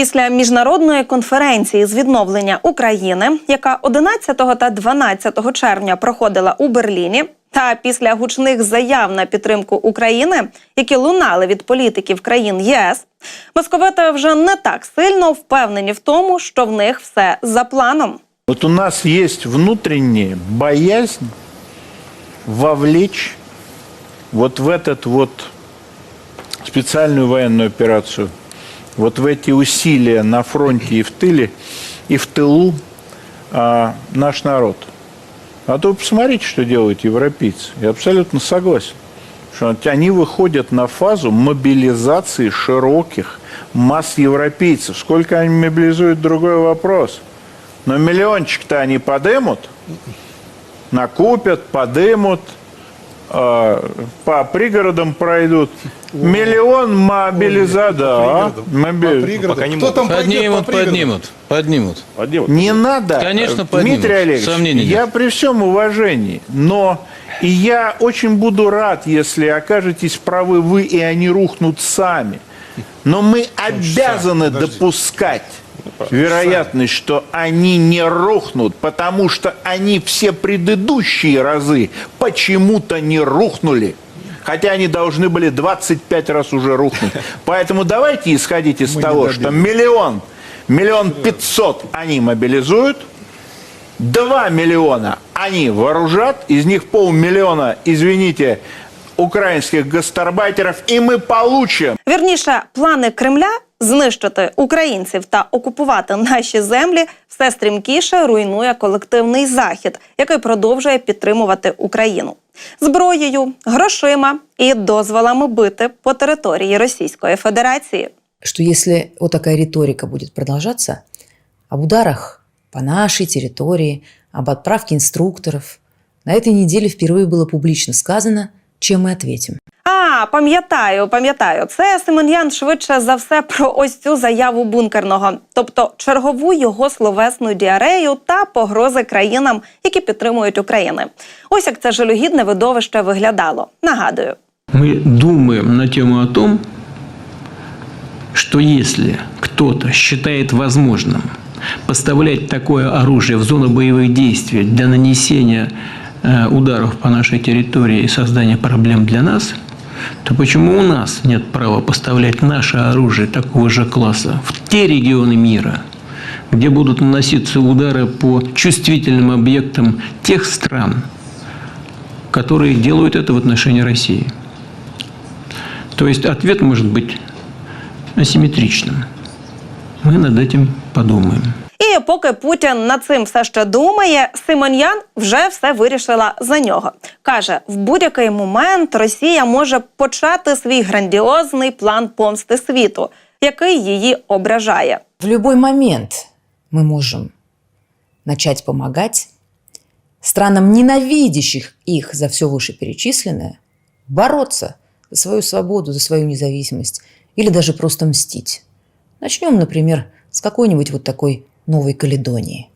Після міжнародної конференції з відновлення України, яка 11 та 12 червня проходила у Берліні, та після гучних заяв на підтримку України, які лунали від політиків країн ЄС, московити вже не так сильно впевнені в тому, що в них все за планом. Вот у нас есть внутренняя боязнь вовлечь вот в этот вот специальную военную операцию, вот в эти усилия на фронте и в тыле, и в тылу а, наш народ. А то посмотрите, что делают европейцы. Я абсолютно согласен, что они выходят на фазу мобилизации широких масс европейцев. Сколько они мобилизуют, другой вопрос. Но миллиончик-то они подымут, накупят, подымут, по пригородам пройдут. Миллион мобилиза, да. Пока не Кто там Поднимут, по поднимут, поднимут. Не надо. Конечно, Э, поднимут. Дмитрий Олегович, Сомнений нет. я при всем уважении, но и я очень буду рад, если окажетесь правы вы, и они рухнут сами. Но мы обязаны подождите. допускать вероятность, что они не рухнут, потому что они все предыдущие разы почему-то не рухнули. Хотя они должны были 25 раз уже рухнуть. Поэтому давайте исходить из Мы того, что миллион, миллион пятьсот они мобилизуют, 2 миллиона они вооружат, из них полмиллиона, извините, украинских гастарбайтеров, и мы получим Вірніше, плани Кремля знищити українців та окупувати наші землі все стрімкіше руйнує колективний захід, який продовжує підтримувати Україну зброєю, грошима і дозволами бити по території Російської Федерації. что если вот такая риторика будет продолжаться, об ударах по нашей территории, об отправке инструкторов, на этой неделе впервые было публично сказано, чем мы ответим. А, пам'ятаю, пам'ятаю, це Симоньян швидше за все про ось цю заяву бункерного, тобто чергову його словесну діарею та погрози країнам, які підтримують Україну. Ось як це жалюгідне видовище виглядало. Нагадую. Мы думаем на тему о том, что если кто-то считает возможным поставлять такое оружие в зону боевых действий для нанесения э, ударов по нашей территории и создания проблем для нас, то почему у нас нет права поставлять наше оружие такого же класса в те регионы мира, где будут наноситься удары по чувствительным объектам тех стран, которые делают это в отношении России? То есть ответ может быть асимметричным. Мы над этим подумаем. І поки Путін над цим все ще думає, Симоньян вже все вирішила за нього. каже: в будь-який момент Росія може почати свій грандіозний план помсти світу, який її ображає. В любой момент мы можем начать помогать странам, ненавидящих их за все вышеперечисленное, бороться за свою свободу, за свою независимость или даже просто мстить. Начнем, например, с какой-нибудь вот такой Новой Каледонии.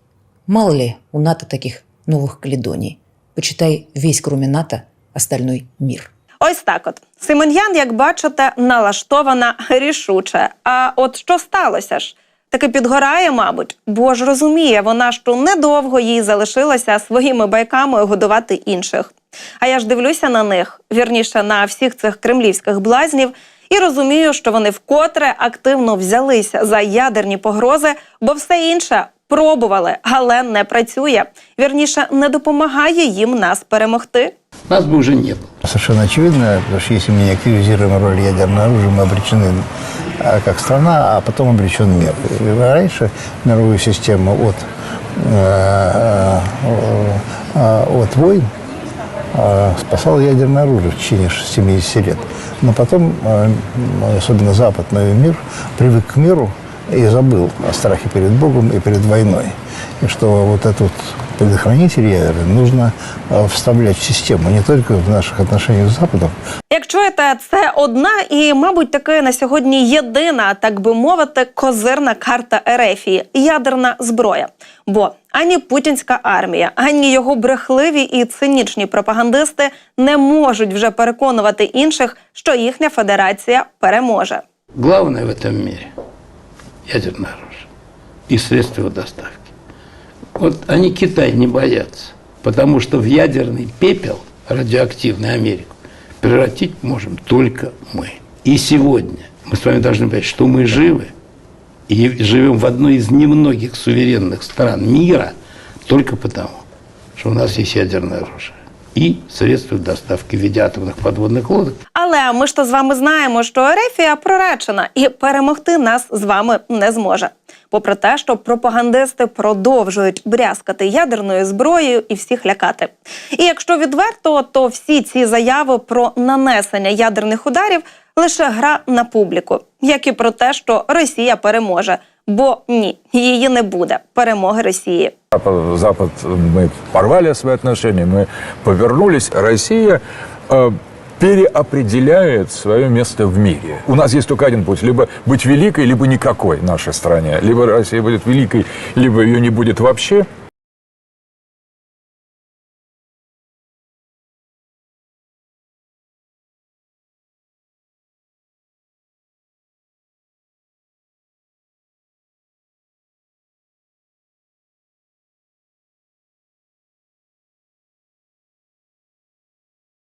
Мало ли у НАТО таких новых Каледоний. Почитай весь, кроме НАТО, остальной мир. Ось так от Симоньян, як бачите, налаштована рішуче. А от що сталося ж? Таки підгорає, мабуть, бо ж розуміє вона, що недовго їй залишилося своїми байками годувати інших. А я ж дивлюся на них, вірніше на всіх цих кремлівських блазнів, і розумію, що вони вкотре активно взялися за ядерні погрози, бо все інше пробували, але не працює. Вірніше, не допомагає їм нас перемогти. нас бы уже не было. Совершенно очевидно, потому что если мы не активизируем роль ядерного оружия, мы обречены а, как страна, а потом обречен мир. И раньше мировую систему от, э, э, э, от войн э, спасало ядерное оружие в течение 70 лет. Но потом, э, особенно западный мир, привык к миру и забыл о страхе перед Богом и перед войной. И что вот этот предохранитель ядерный нужно э, вставлять в систему не только в наших отношениях с Западом, Як чуєте, це одна і, мабуть, таки на сьогодні єдина, так би мовити, козирна карта Ерефії ядерна зброя. Бо ані путінська армія, ані його брехливі і цинічні пропагандисти не можуть вже переконувати інших, що їхня федерація переможе. Главное в этом мире ядерное оружие и средства его доставки. Вот они Китай не боятся, потому что в ядерный пепел радиоактивный Америку превратить можем только мы. И сегодня мы с вами должны понять, что мы живы и живем в одной из немногих суверенных стран мира только потому, что у нас есть ядерное оружие и средства доставки в виде атомных подводных лодок. Але ми ж то з вами знаємо, що Ерефія проречена і перемогти нас з вами не зможе. Попри те, що пропагандисти продовжують брязкати ядерною зброєю і всіх лякати. І якщо відверто, то всі ці заяви про нанесення ядерних ударів лише гра на публіку, як і про те, що Росія переможе. Бо ні, її не буде перемоги Росії. Запад, Запад, мы порвали свои отношения, мы повернулись. Россия э, переопределяет свое место в мире. У нас есть только один путь. Либо быть великой, либо никакой нашей стране. Либо Россия будет великой, либо ее не будет вообще.